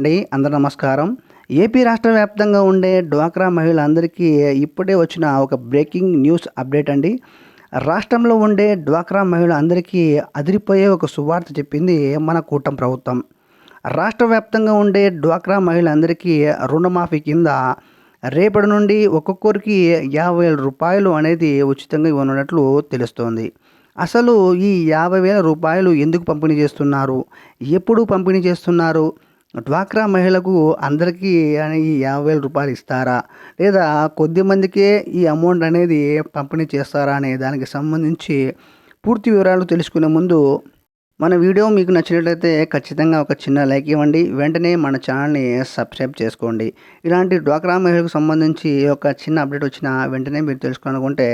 అండి అందరు నమస్కారం. ఏపీ రాష్ట్ర వ్యాప్తంగా ఉండే డ్వాక్రా మహిళలందరికీ ఇప్పుడే వచ్చిన ఒక బ్రేకింగ్ న్యూస్ అప్డేట్ అండి. రాష్ట్రంలో ఉండే డ్వాక్రా మహిళలందరికీ అదిరిపోయే ఒక సువార్త చెప్పింది మన కూటమి ప్రభుత్వం. రాష్ట్ర వ్యాప్తంగా ఉండే డ్వాక్రా మహిళలందరికీ రుణమాఫీ కింద రేపటి నుండి ఒక్కొక్కరికి యాభై వేల రూపాయలు అనేది ఉచితంగా ఇవ్వనున్నట్లు తెలుస్తోంది. అసలు ఈ యాభై వేల రూపాయలు ఎందుకు పంపిణీ చేస్తున్నారు? ఎప్పుడు పంపిణీ చేస్తున్నారు? డ్వాక్రా మహిళకు అందరికీ ఈ యాభై వేల రూపాయలు ఇస్తారా? లేదా కొద్ది మందికే ఈ అమౌంట్ అనేది పంపిణీ చేస్తారా అనే దానికి సంబంధించి పూర్తి వివరాలు తెలుసుకునే ముందు మన వీడియో మీకు నచ్చినట్లయితే ఖచ్చితంగా ఒక చిన్న లైక్ ఇవ్వండి. వెంటనే మన ఛానల్ని సబ్స్క్రైబ్ చేసుకోండి. ఇలాంటి డ్వాక్రా మహిళకు సంబంధించి ఒక చిన్న అప్డేట్ వచ్చిన వెంటనే మీరు తెలుసుకోవాలనుకుంటే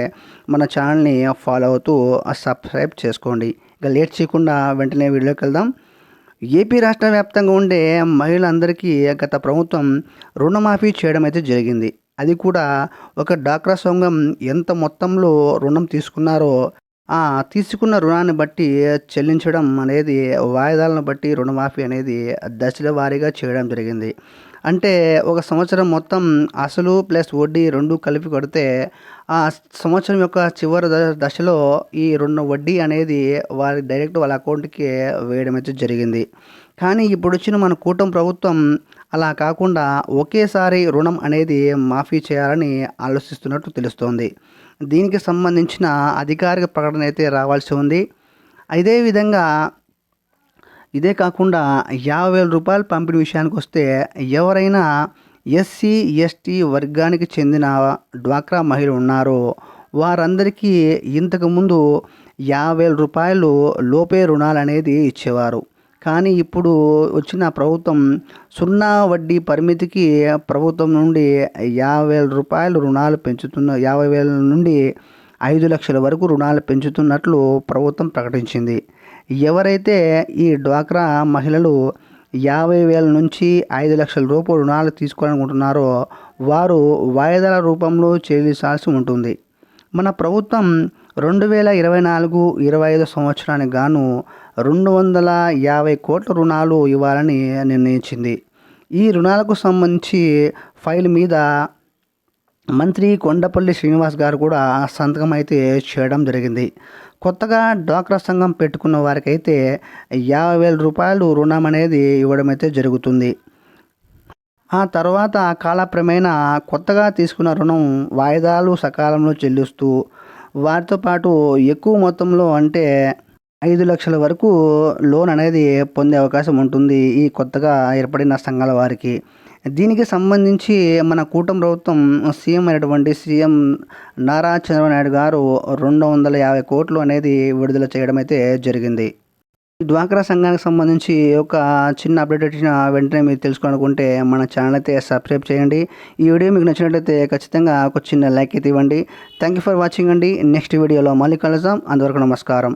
మన ఛానల్ని ఫాలో అవుతూ సబ్స్క్రైబ్ చేసుకోండి. ఇక లేట్ చేయకుండా వెంటనే వీడియోకి వెళ్దాం. ఏపీ రాష్ట్ర వ్యాప్తంగా ఉండే మహిళలందరికీ గత ప్రభుత్వం రుణమాఫీ చేయడం అయితే జరిగింది. అది కూడా ఒక డాక్రా సంఘం ఎంత మొత్తంలో రుణం తీసుకున్నారో తీసుకున్న రుణాన్ని బట్టి చెల్లించడం అనేది వాయిదాలను బట్టి రుణమాఫీ అనేది దశల వారీగా చేయడం జరిగింది. అంటే ఒక సంవత్సరం మొత్తం అసలు ప్లస్ వడ్డీ రెండు కలిపి కడితే ఆ సంవత్సరం యొక్క చివరి దశలో ఈ రెండు వడ్డీ అనేది వారి డైరెక్ట్ వాళ్ళ అకౌంట్కి వేయడం అయితే జరిగింది. కానీ ఇప్పుడు వచ్చిన మన కూటమి ప్రభుత్వం అలా కాకుండా ఒకేసారి రుణం అనేది మాఫీ చేయాలని ఆలోచిస్తున్నట్టు తెలుస్తోంది. దీనికి సంబంధించిన అధికారిక ప్రకటన అయితే రావాల్సి ఉంది. అదే విధంగా ఇదే కాకుండా యాభై వేల రూపాయలు పంపిణీ విషయానికి వస్తే ఎవరైనా ఎస్సీ ఎస్టీ వర్గానికి చెందిన డ్వాక్రా మహిళలు ఉన్నారో వారందరికీ ఇంతకుముందు యాభై వేల రూపాయలు లోపే రుణాలు అనేది ఇచ్చేవారు. కానీ ఇప్పుడు వచ్చిన ప్రభుత్వం సున్నా వడ్డీ పరిమితికి ప్రభుత్వం నుండి యాభై వేల రూపాయలు రుణాలు పెంచుతున్న యాభై వేల నుండి ఐదు లక్షల వరకు రుణాలు పెంచుతున్నట్లు ప్రభుత్వం ప్రకటించింది. ఎవరైతే ఈ డ్వాక్రా మహిళలు యాభై వేల నుంచి ఐదు లక్షల రూపాయలు రుణాలు తీసుకోవాలనుకుంటున్నారో వారు వాయిదాల రూపంలో చెల్లించాల్సి ఉంటుంది. మన ప్రభుత్వం రెండు వేల ఇరవై నాలుగు ఇరవై ఐదు సంవత్సరానికి గాను రెండు వందల యాభై కోట్ల రుణాలు ఇవ్వాలని నిర్ణయించింది. ఈ రుణాలకు సంబంధించి ఫైల్ మీద మంత్రి కొండపల్లి శ్రీనివాస్ గారు కూడా సంతకం అయితే చేయడం జరిగింది. కొత్తగా డ్వాక్రా సంఘం పెట్టుకున్న వారికైతే యాభై వేల రూపాయలు రుణం అనేది ఇవ్వడం అయితే జరుగుతుంది. ఆ తర్వాత కాలక్రమేణా కొత్తగా తీసుకున్న రుణం వాయిదాలు సకాలంలో చెల్లిస్తూ వారితో పాటు ఎక్కువ మొత్తంలో అంటే ఐదు లక్షల వరకు లోన్ అనేది పొందే అవకాశం ఉంటుంది ఈ కొత్తగా ఏర్పడిన సంఘాల వారికి. దీనికి సంబంధించి మన కూటమి ప్రభుత్వం సీఎం అయినటువంటి సీఎం నారా చంద్రబాబు నాయుడు గారు రెండు వందల యాభై కోట్లు అనేది విడుదల చేయడం అయితే జరిగింది. డ్వాక్రా సంఘానికి సంబంధించి ఒక చిన్న అప్డేట్ వచ్చిన వెంటనే మీరు తెలుసుకోవాలనుకుంటే మన ఛానల్ అయితే సబ్స్క్రైబ్ చేయండి. ఈ వీడియో మీకు నచ్చినట్లయితే ఖచ్చితంగా ఒక చిన్న లైక్ అయితే ఇవ్వండి. థ్యాంక్ యూ ఫర్ వాచింగ్ అండి. నెక్స్ట్ వీడియోలో మళ్ళీ కలుద్దాం. అంతవరకు నమస్కారం.